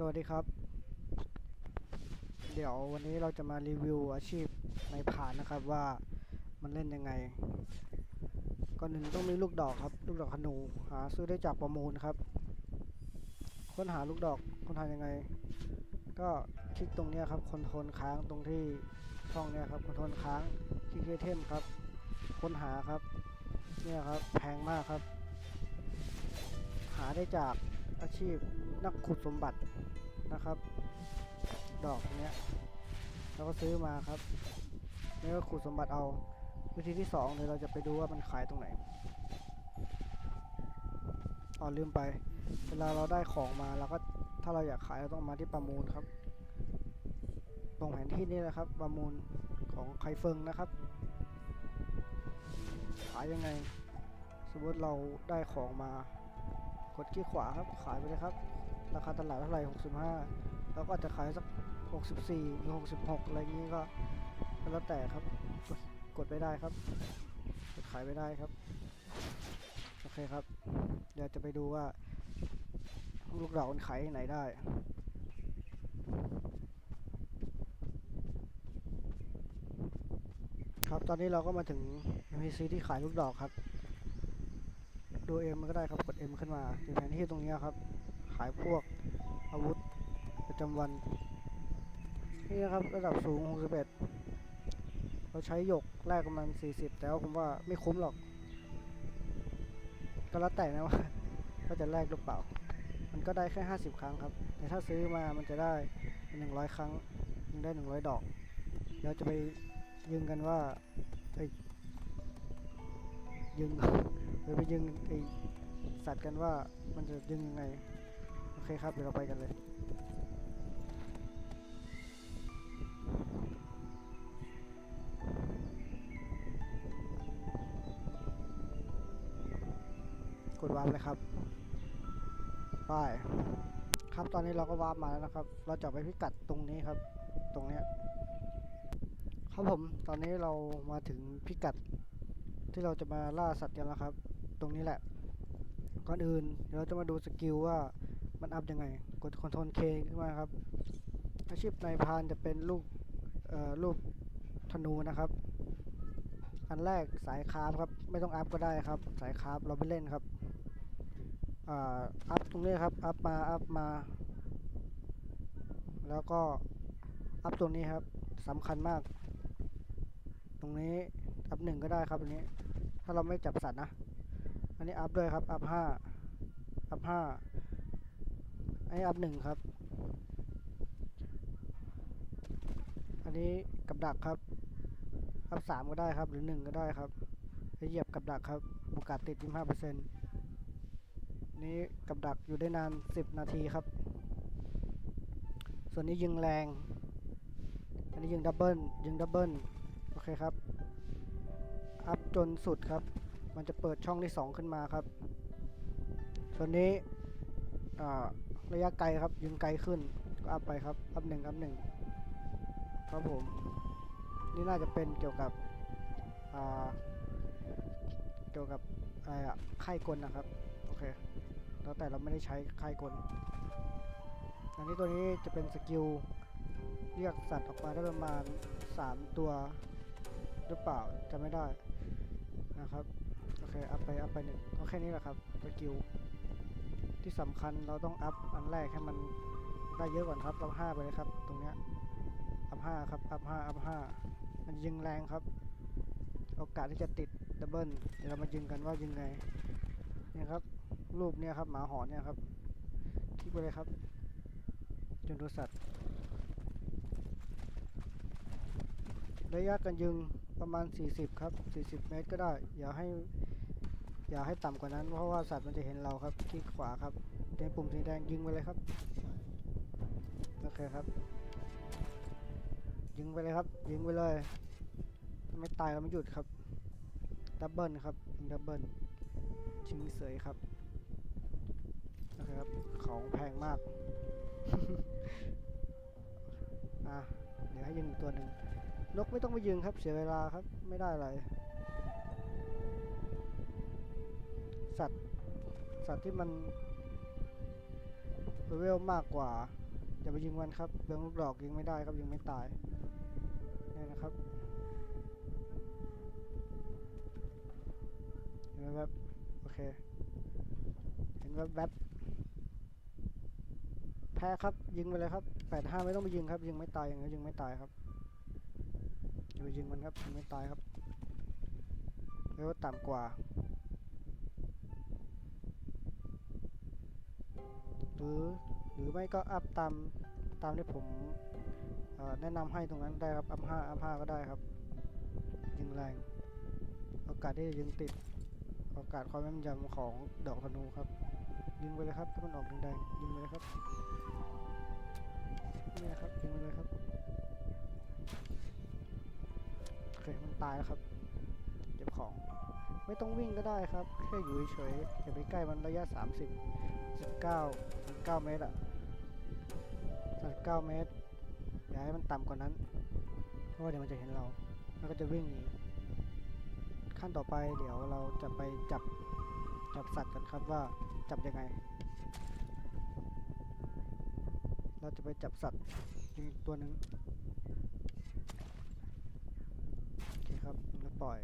สวัสดีครับ เดี๋ยววันนี้เราจะมารีวิวอาชีพในผ่านนะครับว่ามันเล่นยังไง ก่อนหนึ่งต้องมีลูกดอกครับ ลูกดอกขนูหาซื้อได้จากประมูลครับ ค้นหาลูกดอกค้นหายังไง ก็คลิกตรงนี้ครับคอนโทรลค้างตรงที่ช่องเนี้ยครับคอนโทรลค้างคลิกไอเทมครับ ค้นหาครับเนี่ยครับแพงมากครับ หาได้จากอาชีพ นักขุดสมบัตินะครับ ดอกเนี้ยเราก็ซื้อมาครับนี่ก็ขุดสมบัติเอา วิธีที่สองเดี๋ยวเราจะไปดูว่ามันขายตรงไหนอ๋อลืมไป เวลาเราได้ของมาเราก็ถ้าเราอยากขายเราต้องมาที่ประมูลครับ ตรงแผนที่นี่นะครับ ประมูลของไคเฟิงนะครับ ขายยังไง สมมติเราได้ของมากดคลิกขวาครับขายไปเลยครับ ราคาตลาดเท่าไหร่65 แล้วก็อาจจะขายสัก 64 หรือ 66 อะไรอย่างนี้ก็ก็แล้วแต่ครับ กดกดไปได้ครับ กดขายไปได้ครับ โอเคครับ เดี๋ยวจะไปดูว่า ลูกดอกมันขายที่ไหนได้ครับตอนนี้เราก็มาถึง NPC ที่ขายลูกดอกครับ ดู M มันก็ได้ครับ กด M ขึ้นมาถึงแผนที่ตรงเนี้ยครับายพวกอาวุธประจำวัน นี่นะครับระดับสูง 61 เราใช้หยกแรกประมาณ 40 แต่ว่าผมว่าไม่คุ้มหรอก ก็แล้วแต่นะว่าว่าจะแลกหรือเปล่า มันก็ได้แค่ 50 ครั้งครับ แต่ถ้าซื้อมามันจะได้ 100 ครั้งยิงได้ 100 ดอกเดี๋ยวจะไปยิงกันว่าไอ้ยยิงเดี๋ยวไปยิงไอสัตว์กันว่ามันจะยิงยังไง เคครับ เดี๋ยวเราไปกันเลย กดวาร์ปเลยครับไปครับตอนนี้เราก็วาร์ปมาแล้วนะครับ เราจะไปพิกัดตรงนี้ครับ ตรงเนี้ยครับผมตอนนี้เรามาถึงพิกัดที่เราจะมาล่าสัตว์กันแล้วครับ ตรงนี้แหละก่อนอื่นเดี๋ยวเราจะมาดูสกิลว่า มันอัพยังไง กด Ctrl K ขึ้นมาครับ อาชีพนายพานจะเป็นลูกเอ่อลูกธนูนะครับ อันแรกสายคราฟครับ ไม่ต้องอัพก็ได้ครับ สายคราฟเราไม่เล่นครับอ่าอัพตรงนี้ครับ อัพมา อัพมา แล้วก็อัพตรงนี้ครับสำคัญมาก ตรงนี้อัพหนึ่งก็ได้ครับอันนี้ ถ้าเราไม่จับสัตว์นะ อันนี้อัพด้วยครับ อัพห้าอัพห้า อันนี้อัพหนึ่งครับ อันนี้กับดักครับ อัพสามก็ได้ครับ หรือหนึ่งก็ได้ครับเหยียบกับดักครับโอกาสติดยี่ห้าเปอร์เซ็นต์นี้กับดักอยู่ได้นานสิบนาทีครับ ส่วนนี้ยิงแรง อันนี้ยิงดับเบิลยิงดับเบิลโอเคครับ อัพจนสุดครับ มันจะเปิดช่องที่2ขึ้นมาครับ ส่วนนี้อ่า ระยะไกลครับ ยิงไกลขึ้น ก็อัพไปครับ อัพหนึ่งอัพหนึ่งครับผม นี่น่าจะเป็นเกี่ยวกับอ่าเกี่ยวกับอะไรอะค่ายกลนะครับ โอเค แล้วแต่เราไม่ได้ใช้ค่ายกล อันนี้ตัวนี้จะเป็นสกิลเรียกสัตว์ออกมาได้ประมาณ 3 ตัวหรือเปล่าจะไม่ได้นะครับ โอเค อัพไป อัพไปหนึ่งก็แค่นี้แหละครับสกิล ที่สำคัญเราต้องอัพอันแรกให้มันได้เยอะก่อนครับอัพห้าไปเลยครับ ตรงเนี้ยอัพห้าครับอัพห้าอัพห้ามันยิงแรงครับ โอกาสที่จะติดดับเบิลเดี๋ยวเรามายิงกันว่ายิงไงเนี่ยครับ รูปเนี่ยครับหมาหอนเนี่ยครับคลิกไปเลยครับ จนดูสัตว์ระยะการยิงประมาณ 40 ครับ 40 เมตรก็ได้ อย่าให้ อย่าให้ต่ำกว่านั้นเพราะว่าสัตว์มันจะเห็นเราครับคลิกขวาครับเป็นปุ่มสีแดงยิงไปเลยครับโอเคครับ ยิงไปเลยครับ ยิงไปเลยไม่ตายเราไม่หยุดครับดับเบิลครับยิงดับเบิลชิงเสยครับโอเคครับของแพงมากอะเดี๋ยวให้ยิงตัวหนึ่งนกไม่ต้องไปยิงครับ เสียเวลาครับไม่ได้อะไร สัตว์ สัตว์ที่มันเลเวลมากกว่า อย่าไปยิงมันครับเบืองลูกดอกยิงไม่ได้ครับยิงไม่ตายนี่นะครับเห็นไหมแวบโอเค เห็นแวบแวบแพ้ครับยิงไปเลยครับแปดห้าไม่ต้องไปยิงครับ ยิงไม่ตายอย่างนี้ยิงไม่ตายครับอย่าไปยิงมันครับยิงไม่ตายครับเรียกว่าต่ำกว่า หรือหรือไม่ก็อัพตามตามที่ผมแนะนำให้ตรงนั้นได้ครับอัพห้าอัพห้าก็ได้ครับ ยิงแรงโอกาสที่จะยิงติดโอกาสความแม่นยำของดอกธนูครับ ยิงไปเลยครับถ้ามันออกแดงๆยิงไปเลยครับนี่ครับยิงไปเลยครับโอเคมันตายแล้วครับเก็บของ ไม่ต้องวิ่งก็ได้ครับ แค่อยู่เฉยๆอย่าไปใกล้มันระยะ 30 19 19เมตรอะ39เมตร อย่าให้มันต่ำกว่านั้น เพราะว่าเดี๋ยวมันจะเห็นเรา แล้วก็จะวิ่งหนีขั้นต่อไปเดี๋ยวเราจะไปจับจับสัตว์กันครับว่าจับยังไง เราจะไปจับสัตว์ตัวหนึ่งโอเคครับแล้วปล่อย